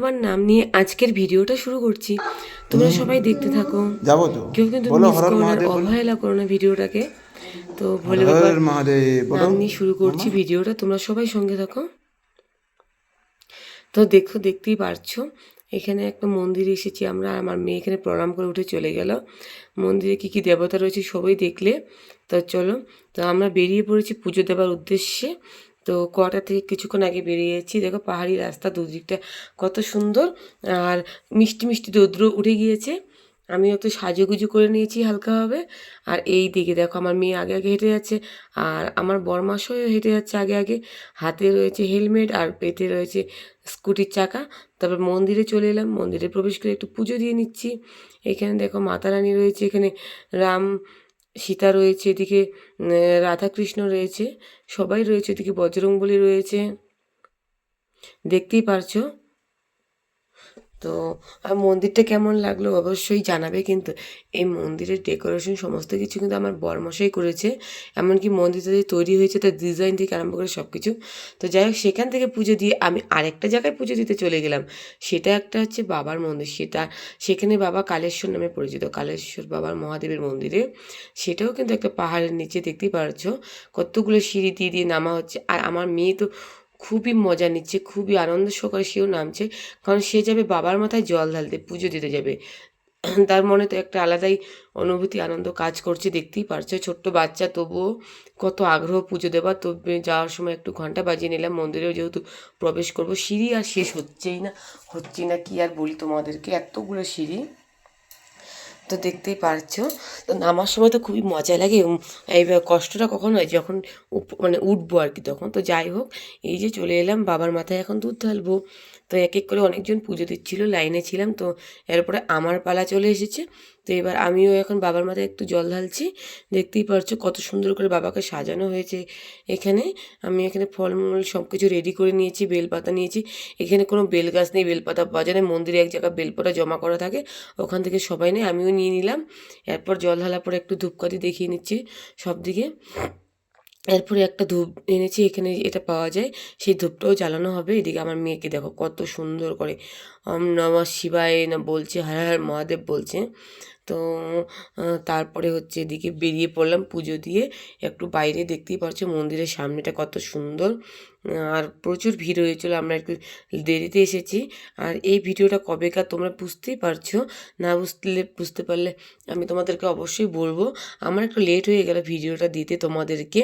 আমার নাম নিয়ে আজকের ভিডিওটা শুরু করছি। তোমরা সবাই দেখতে থাকো। যাব তো। কেউ কিন্তু মিস করো না অবহেলা করো না ভিডিওটাকে। তো ভোলে বাবার নাম নিয়ে শুরু করছি ভিডিওটা। তোমরা সবাই সঙ্গে থাকো। তো দেখো দেখতেই পারছ এখানে একটা মন্দিরে এসেছি আমরা। আমার মেয়ে এখানে প্রণাম করে উঠে চলে গেল। মন্দিরে কি কি দেবতা রয়েছে সবাই দেখলে। তো চলো তো আমরা বেরিয়ে পড়েছি পুজো দেওয়ার উদ্দেশ্যে। তো কটা থেকে কিছুক্ষণ আগে বেরিয়েছি, দেখো পাহাড়ি রাস্তা দুদিকটা কত সুন্দর আর মিষ্টি মিষ্টি রৌদ্র উঠে গিয়েছে। আমি একটু সাজুগুজু করে নিয়েছি হালকাভাবে। আর এই দিকে দেখো আমার মেয়ে আগে আগে হেঁটে যাচ্ছে আর আমার বরমাসও হেঁটে যাচ্ছে আগে আগে। হাতে রয়েছে হেলমেট আর পেটে রয়েছে স্কুটির চাকা। তারপর মন্দিরে চলে এলাম, মন্দিরে প্রবেশ করে একটু পুজো দিয়ে নিচ্ছি। এখানে দেখো মাতারানি রয়েছে, এখানে রাম সীতা রয়েছে এদিকে রাধাকৃষ্ণ রয়েছে সবাই রয়েছে এদিকে বজরংবলী রয়েছে। দেখতেই পারছ? তো, আর মন্দিরটা কেমন লাগল অবশ্যই জানাবে, কিন্তু এই মন্দিরের ডেকোরেশন সমস্ত কিছু কিন্তু আমার বরমশাই করেছে। এমনকি মন্দিরটা যে তৈরি হয়েছে, তার ডিজাইন থেকে আরম্ভ করে সব কিছু তো যাই হোক, সেখান থেকে পুজো দিয়ে আমি আরেকটা জায়গায় পুজো দিতে চলে গেলাম। সেটা একটা হচ্ছে বাবার মন্দির। সেটা, সেখানে বাবা কালেশ্বর নামে পরিচিত, কালেশ্বর বাবার মহাদেবের মন্দিরে। সেটাও কিন্তু একটা পাহাড়ের নিচে দেখতেই পারছ। কতগুলো সিঁড়ি দিয়ে দিয়ে নামা হচ্ছে। আর আমার মেয়ে তো খুবই মজা নিচ্ছে, খুবই আনন্দ সহকারে সেও নামছে, কারণ সে যাবে বাবার মাথায় জল ঢালতে, পুজো দিতে যাবে। তার মনে তো একটা আলাদাই অনুভূতি, আনন্দ কাজ করছে, দেখতেই পারছে। ছোট্ট বাচ্চা, তবুও কত আগ্রহ পুজো দেবার। তো যাওয়ার সময় একটু ঘণ্টা বাজিয়ে নিলাম, মন্দিরেও যেহেতু প্রবেশ করব, সিঁড়ি আর শেষ হচ্ছেই না হচ্ছেই না, কি আর বলি তোমাদেরকে? এতগুলো সিঁড়ি। তো দেখতেই পারছ। তো নামার সময় তো খুবই মজা লাগে এই কষ্টটা কখন হয় যখন মানে উঠবো আর কি তখন। তো যাই হোক, এই যে চলে এলাম, বাবার মাথায় এখন দুধ ঢালবো। তো এক এক করে অনেকজন পুজো দিচ্ছিল, লাইনে ছিলাম, তো এরপরে আমার পালা চলে এসেছে। তো এবার আমিও এখন বাবার মাথায় একটু জল ঢালছি। দেখতেই পারছ কত সুন্দর করে বাবাকে সাজানো হয়েছে এখানে। আমি এখানে ফলমূল সব কিছু রেডি করে নিয়েছি, বেলপাতা নিয়েছি। এখানে কোনো বেল গাছ নেই, বেলপাতা পাওয়া যায় না মন্দিরে এক জায়গায় বেলপাতা জমা করা থাকে, ওখান থেকে সবাই নেই আমিও নিয়ে নিলাম। এরপর জল ঢালার পরে একটু ধূপকাঠি দেখিয়ে নিচ্ছি সব দিকে এরপরে একটা ধূপ এনেছি, এখানে এটা পাওয়া যায়, সেই ধূপটাও জ্বালানো হবে। এদিকে আমার মেয়েকে দেখো কত সুন্দর করে। ওম নমঃ শিবায় না বলছে, হর হর মহাদেব বলছে। তো তারপরে হচ্ছে এদিকে বেরিয়ে পড়লাম পুজো দিয়ে। একটু বাইরে দেখতেই পাচ্ছ মন্দিরের সামনেটা কত সুন্দর। আর প্রচুর ভিড় হয়েছিল, আমরা একটু দেরিতে এসেছি। আর এই ভিডিওটা কবেকার তোমরা বুঝতেই পারছ, না বুঝলে, বুঝতে পারলে আমি তোমাদেরকে অবশ্যই বলব, আমার একটু লেট হয়ে গেল ভিডিওটা দিতে তোমাদেরকে।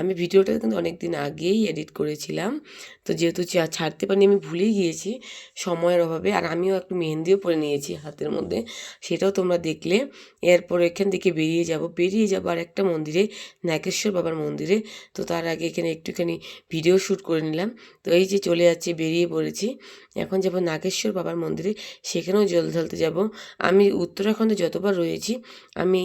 আমি ভিডিওটা কিন্তু অনেক দিন আগেই এডিট করেছিলাম, তো যেহেতু ছাড়তে পারিনি, আমি ভুলেই গিয়েছি সময়ের অভাবে, আর আমিও একটু মেহেন্দিও পরে নিয়েছি হাতের মধ্যে, সেটাও তোমরা দেখলে। এরপর এখান থেকে বেরিয়ে যাব, বেরিয়ে যাব আর একটা মন্দিরে, নাগেশ্বর বাবার মন্দিরে, তো তার আগে এখানে একটুখানি ভিডিও শ্যুট করে নিলাম। তো এই যে চলে যাচ্ছে, বেরিয়ে পড়েছি। এখন যাব নাগেশ্বর বাবার মন্দিরে। সেখানেও জল ঢালতে যাব। আমি উত্তরাখণ্ডে যতবার রয়েছি, আমি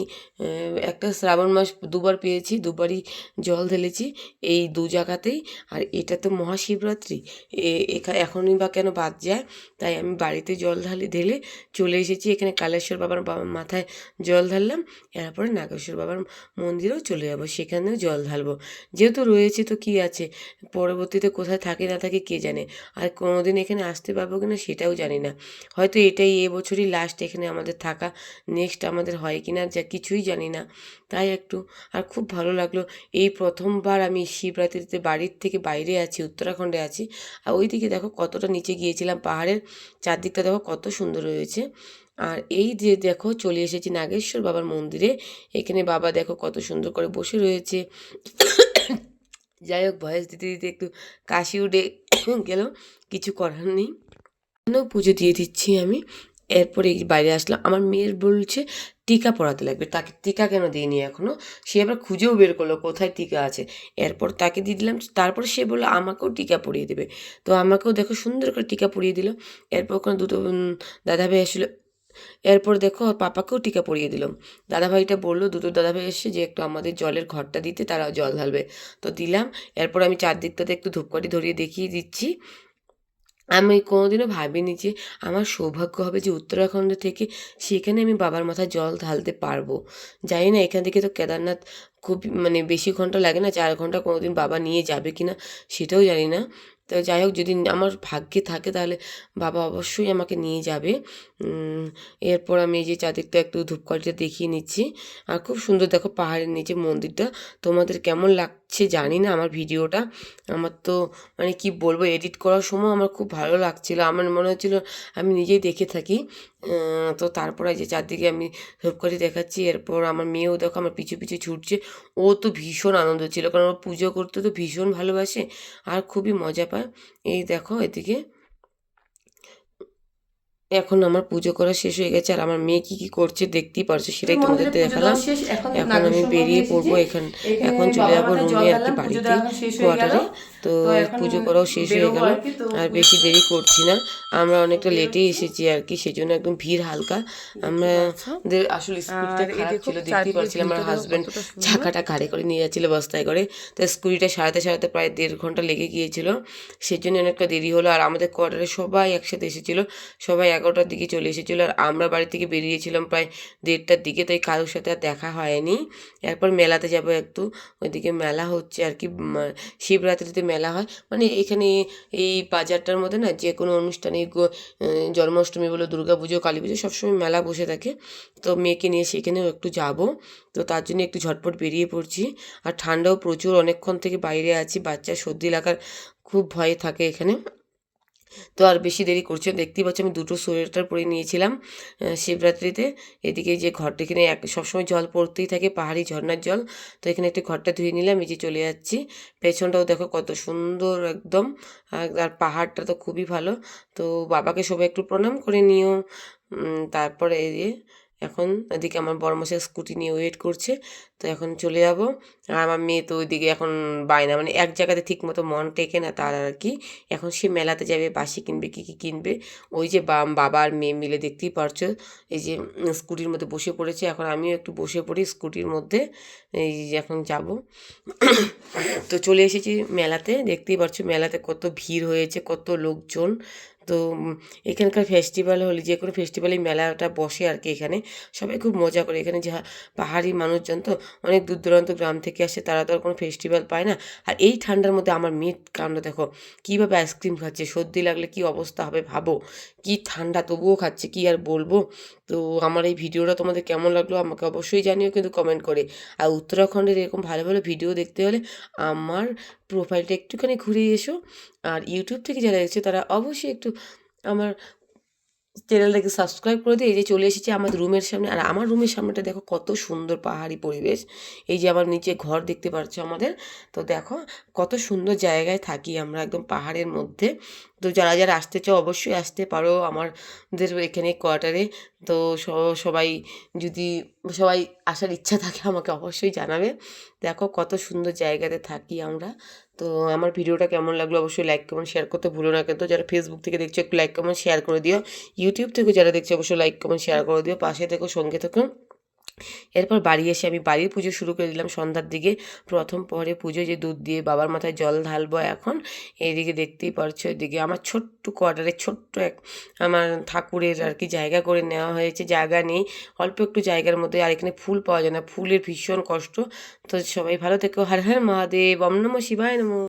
একটা শ্রাবণ মাস দুবার পেয়েছি, দুবারই জল ঢেলেছি এই দু জায়গাতেই। আর এটা তো মহাশিবরাত্রি। এখা, এখনই বা কেন বাদ যায়? তাই আমি বাড়িতে জল ঢালি, ঢেলে চলে এসেছি। এখানে কালেশ্বর বাবার বাবার মাথায় জল ঢাললাম। এরপরে নাগেশ্বর বাবার মন্দিরেও চলে যাব। সেখানেও জল ঢালবো। যেহেতু রয়েছে তো কি আছে? পরবর্তীতে কোথায় থাকে না থাকে কে জানে? আর কোনোদিন এখানে আসতে পারব কি না সেটাও জানি না। হয়তো এটাই এবছরই লাস্ট এখানে আমাদের থাকা নেক্সট আমাদের হয় কিনা যা কিছুই জানি না। তাই একটু, আর খুব ভালো লাগল। এই প্রথমবার আমি শিবরাত্রিতে বাড়ির থেকে বাইরে আছি, উত্তরাখণ্ডে আছি। আর ওইদিকে দেখো কতটা নিচে গিয়েছিলাম, পাহাড়ের চারদিকটা দেখো কত সুন্দর রয়েছে। আর এই যে দেখো চলে এসেছি নাগেশ্বর বাবার মন্দিরে। এখানে বাবা দেখো কত সুন্দর করে বসে রয়েছে। যাই হোক, ভয়েস দিতে দিতে একটু কাশি উঠে গেল, কিছু করার নেই। পুজো দিয়ে দিচ্ছি আমি? এরপরে বাইরে আসলাম। আমার মেয়ের বলছে টিকা পড়াতে লাগবে। তাকে টিকা কেন দিইনি এখনও সে আবার খুঁজেও বের করল কোথায় টিকা আছে। এরপর তাকে দিয়ে দিলাম, তারপর সে বলল আমাকেও টিকা পরিয়ে দেবে। তো আমাকেও দেখো সুন্দর করে টিকা পরিয়ে দিল। এরপর ওখানে দুটো দাদা ভাই আসলো। এরপর দেখো ওর পাপাকেও টিকা পরিয়ে দিলাম। দাদাভাইটা বলল, দুটো দাদাভাই এসে যে একটু আমাদের জলের ঘরটা দিতে, তারা জল ঢালবে। তো দিলাম। এরপর আমি চারদিকটাতে একটু ধূপকাঠি ধরিয়ে দেখিয়ে দিচ্ছি। আমি কোনোদিনও ভাবিনি যে আমার সৌভাগ্য হবে যে উত্তরাখণ্ড থেকে সেখানে আমি বাবার মাথায় জল ঢালতে পারব। জানি না, এখান থেকে তো কেদারনাথ খুব মানে বেশি ঘণ্টা লাগে না, চার ঘণ্টা কোনোদিন বাবা নিয়ে যাবে কি না সেটাও জানি না। তো যাই হোক, যদি আমার ভাগ্যে থাকে তাহলে বাবা অবশ্যই আমাকে নিয়ে যাবে। এরপর আমি এই যে চাঁদিকটা একটু ধূপকাঠিটা দেখিয়ে নিচ্ছি। আর খুব সুন্দর দেখো পাহাড়ের নিচে মন্দিরটা। তোমাদের কেমন লাগছে জানি না আমার ভিডিওটা। আমার তো মানে কি বলব এডিট করার সময় আমার খুব ভালো লাগছিল। আমার মনে হচ্ছিল আমি নিজেই দেখে থাকি। তো তারপর এই যে চারদিকে আমি ধূপকাঠি দেখাচ্ছি। এরপর আমার মেয়েও দেখো আমার পিছু পিছু ছুটছে। ও তো ভীষণ আনন্দ ছিল। কারণ ও পুজো করতে তো ভীষণ ভালোবাসে। আর খুবই মজা পায়। এই দেখো এদিকে এখন আমার পুজো করা শেষ হয়ে গেছে আর আমার মেয়ে কি কি করছে দেখতেই পারছ সেটাই তোমাদের দেখালাম। এখন আমি বেরিয়ে পড়ব এখান এখন চলে যাব রুমে আর কি বাড়িতে কোয়ার্টারে। তো পুজো করাও শেষ হয়ে গেল। আর বেশি দেরি করছি না। আমরা অনেকটা লেটে এসেছি আর কি সেজন্য একদম ভিড় হালকা। আমাদের আসলে স্কুটিটা খারাপ ছিল দেখতেই পারছিলাম আমার হাজব্যান্ড চাকাটা ঘাড়ে করে নিয়ে যাচ্ছিল বস্তায় করে। তো স্কুটিটা সারাতে সারাতে প্রায় দেড় ঘণ্টা লেগে গিয়েছিল। সেজন্য অনেকটা দেরি হলো আর আমাদের কোয়ার্টারে সবাই একসাথে এসেছিল। সবাই এগারোটার দিকে চলে এসেছিল আর আমরা বাড়ি থেকে বেরিয়েছিলাম প্রায় দেড়টার দিকে, তাই কারোর সাথে আর দেখা হয়নি। এরপর মেলাতে যাব একটু। ওইদিকে মেলা হচ্ছে আর কি শিবরাত্রিতে মেলা হয়। মানে এখানে এই বাজারটার মধ্যে না যে কোনো অনুষ্ঠানে জন্মাষ্টমী বলো দুর্গা পুজো কালী পুজো সবসময় মেলা বসে থাকে। তো মেয়েকে নিয়ে সেখানেও একটু যাব। তো তার জন্য একটু ঝটপট বেরিয়ে পড়ছি। আর ঠান্ডাও প্রচুর, অনেকক্ষণ থেকে বাইরে আছি। বাচ্চার সর্দি লাগার খুব ভয় থাকে এখানে। তো আর বেশি দেরি করছে দেখতেই পাচ্ছি আমি দুটো সোয়েটার পরে নিয়েছিলাম শিবরাত্রিতে। এদিকে যে ঘরটা এখানে এক, সবসময় জল পড়তেই থাকে, পাহাড়ি ঝর্নার জল। তো এখানে একটি ঘরটা ধুয়ে নিলাম, এই যে চলে যাচ্ছি। পেছনটাও দেখো কত সুন্দর একদম আর পাহাড়টা তো খুবই ভালো। তো বাবাকে সবাই একটু প্রণাম করে নিও। তারপরে এই এখন এদিকে আমার বড় বড়মশাই স্কুটি নিয়ে ওয়েট করছে, তো এখন চলে যাব। আর আমার মেয়ে তো ওইদিকে এখন বায়না মানে এক জায়গাতে ঠিক মতো মন টেকে না তার আর কি। এখন সে মেলাতে যাবে, বাসি কিনবে, কী কী কিনবে। ওই যে বাবা আর মেয়ে মিলে দেখতেই পারছ, এই যে স্কুটির মধ্যে বসে পড়েছে। এখন আমিও একটু বসে পড়ি স্কুটির মধ্যে, এই এখন যাব। তো চলে এসেছি মেলাতে, দেখতেই পারছ মেলাতে কত ভিড় হয়েছে, কত লোকজন। তো এখানকার ফেস্টিভ্যাল হলে, যে কোনো ফেস্টিভ্যালে মেলাটা বসে আর কি এখানে। সবাই খুব মজা করে। এখানে যা পাহাড়ি মানুষজন, তো অনেক দূর দূরান্ত গ্রাম থেকে আসে, তারা তো আর কোনো ফেস্টিভ্যাল পায় না। আর এই ঠান্ডার মধ্যে আমার মেয়ের কাণ্ড দেখো, কীভাবে আইসক্রিম খাচ্ছে, সর্দি লাগলে কি অবস্থা হবে ভাবো? কি ঠান্ডা তবুও খাচ্ছে, কি আর বলব? তো আমার এই ভিডিওটা তোমাদের কেমন লাগল আমাকে অবশ্যই জানিও কিন্তু কমেন্ট করে। আর উত্তরাখণ্ডের এরকম ভালো ভালো ভিডিও দেখতে হলে আমার প্রোফাইলটা একটুখানি ঘুরে এসো। আর ইউটিউব থেকে যারা দেখছে তারা অবশ্যই একটু আমার চ্যানেলটাকে সাবস্ক্রাইব করে দিয়ে এই যে চলে এসেছি আমাদের রুমের সামনে। আর আমার রুমের সামনেটা দেখো কত সুন্দর পাহাড়ি পরিবেশ। এই যে আমার নিচে ঘর দেখতে পাচ্ছ আমাদের। তো দেখো কত সুন্দর জায়গায় থাকি আমরা একদম পাহাড়ের মধ্যে। তো যারা যারা আসতে চাও অবশ্যই আসতে পারো। আমাদের এখানে কোয়ার্টারে তো সবাই যদি, সবাই আসার ইচ্ছা থাকে আমাকে অবশ্যই জানাবে। দেখো কত সুন্দর জায়গাতে থাকি আমরা। তো আমার ভিডিওটা কেমন লাগল অবশ্যই লাইক কমেন্ট শেয়ার করতে ভুলো না। কিন্তু যারা ফেসবুক থেকে দেখছ একটু লাইক কমেন্ট শেয়ার করে দিও। ইউটিউব থেকে যারা দেখছ অবশ্যই লাইক কমেন্ট শেয়ার করে দিও। পাশে থেকো, সঙ্গে থেকো। এরপর বাড়ি এসে আমি বাড়ির পুজো শুরু করে দিলাম। সন্ধ্যার দিকে প্রথম পরে পুজো, যে দুধ দিয়ে বাবার মাথায় জল ঢালবো এখন, এইদিকে দেখতেই পারছ, এদিকে আমার ছোট্ট কোয়ার্টারে ছোট্ট এক আমার ঠাকুরের আর কি জায়গা করে নেওয়া হয়েছে। জায়গা নেই, অল্প একটু জায়গার মধ্যে আর এখানে ফুল পাওয়া যায় না, ফুলের ভীষণ কষ্ট। তো সবাই ভালো থেকো, হর হর মহাদেব অম নমঃ শিবায় নমঃ।